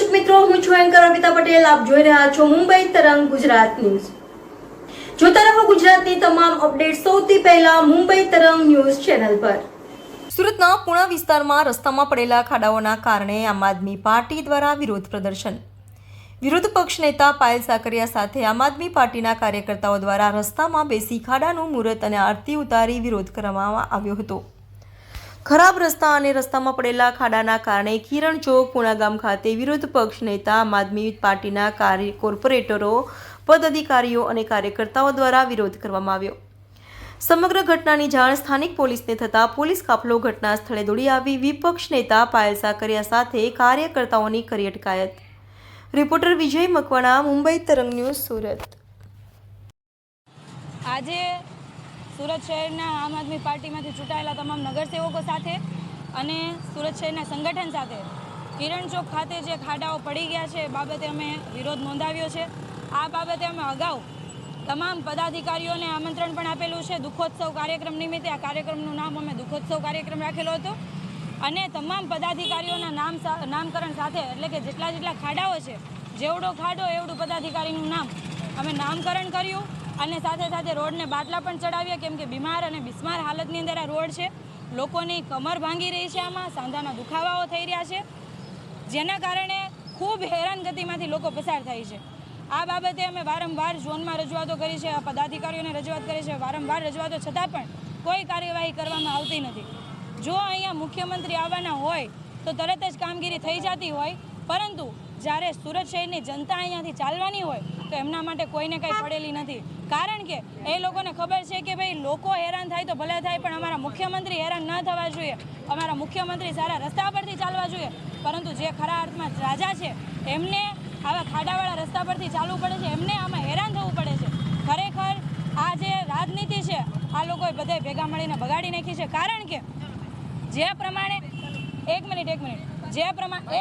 મિત્રો, હું છું એન્કર અમિતા પટેલ. આપ જોઈ રહ્યા છો મુંબઈ તરંગ ગુજરાત ન્યૂઝ. જોતા રહો ગુજરાતની તમામ અપડેટ સૌથી પહેલા મુંબઈ તરંગ ન્યૂઝ ચેનલ પર. સુરતના પુણા વિસ્તારમાં રસ્તામાં પડેલા ખાડાઓના કારણે આમ આદમી પાર્ટી દ્વારા વિરોધ પ્રદર્શન. વિરોધ પક્ષ નેતા પાયલ સાકરિયા સાથે આમ આદમી પાર્ટીના કાર્યકર્તાઓ દ્વારા રસ્તામાં બેસી ખાડાનું મુહૂર્ત અને આરતી ઉતારી વિરોધ કરવામાં આવ્યો હતો. ખરાબ રસ્તા અને રસ્તામાં પડેલા ખાડાના કારણે કિરણ ચોક, પુણા ગામ ખાતે વિરોધ પક્ષ નેતા આમ આદમી પાર્ટીના કાર્ય કોર્પોરેટરો પદાધિકારીઓ અને કાર્યકર્તાઓ દ્વારા વિરોધ કરવામાં આવ્યો. સમગ્ર ઘટનાની જાણ સ્થાનિક પોલીસને થતાં પોલીસ કાફલો ઘટના સ્થળે દોડી આવી વિપક્ષ નેતા પાયલ સાકરિયા સાથે કાર્યકર્તાઓની કરી અટકાયત. રિપોર્ટર વિજય મકવાણા, મુંબઈ તરંગ ન્યૂઝ સુરત. આજે સુરત શહેરના આમ આદમી પાર્ટીમાંથી ચૂંટાયેલા તમામ નગરસેવકો સાથે અને સુરત શહેરના સંગઠન સાથે કિરણ ચોક ખાતે જે ખાડાઓ પડી ગયા છે, એ બાબતે અમે વિરોધ નોંધાવ્યો છે. આ બાબતે અમે અગાઉ તમામ પદાધિકારીઓને આમંત્રણ પણ આપેલું છે. દુઃખોત્સવ કાર્યક્રમ નિમિત્તે આ કાર્યક્રમનું નામ અમે દુઃખોત્સવ કાર્યક્રમ રાખેલો હતો. અને તમામ પદાધિકારીઓના નામ નામકરણ સાથે, એટલે કે જેટલા જેટલા ખાડાઓ છે, જેવડો ખાડો, એવડું પદાધિકારીનું નામ અમે નામકરણ કર્યું. અને સાથે સાથે રોડને બાટલા પણ ચડાવ્યા કેમ કે બીમાર અને બિસ્માર હાલતની અંદર આ રોડ છે. લોકોની કમર ભાંગી રહી છે આમાં, સાંધાના દુખાવાઓ થઈ રહ્યા છે, જેના કારણે ખૂબ હેરાનગતિમાંથી લોકો પસાર થાય છે. આ બાબતે અમે વારંવાર ઝોનમાં રજૂઆતો કરી છે પદાધિકારીઓને રજૂઆત કરી છે. વારંવાર રજૂઆતો છતાં પણ કોઈ કાર્યવાહી કરવામાં આવતી નથી. જો અહીંયા મુખ્યમંત્રી આવવાના હોય, તો તરત જ કામગીરી થઈ જતી હોય, પરંતુ જ્યારે સુરત શહેરની જનતા અહીંયાથી ચાલવાની હોય તો એમના માટે કોઈને કંઈ પડેલી નથી. કારણ કે એ લોકોને ખબર છે કે ભાઈ લોકો હેરાન થાય તો ભલે થાય પણ અમારા મુખ્યમંત્રી હેરાન ન થવા જોઈએ. અમારા મુખ્યમંત્રી સારા રસ્તા પરથી ચાલવા જોઈએ. પરંતુ જે ખરા અર્થમાં રાજા છે, એમને આવા ખાડાવાળા રસ્તા પરથી ચાલવું પડે છે, એમને આમાં હેરાન થવું પડે છે. ખરેખર આ જે રાજનીતિ છે, આ લોકોએ બધાએ ભેગા મળીને બગાડી નાખી છે. કારણ કે જે પ્રમાણે એક મિનિટ એક મિનિટ. જે પ્રમાણે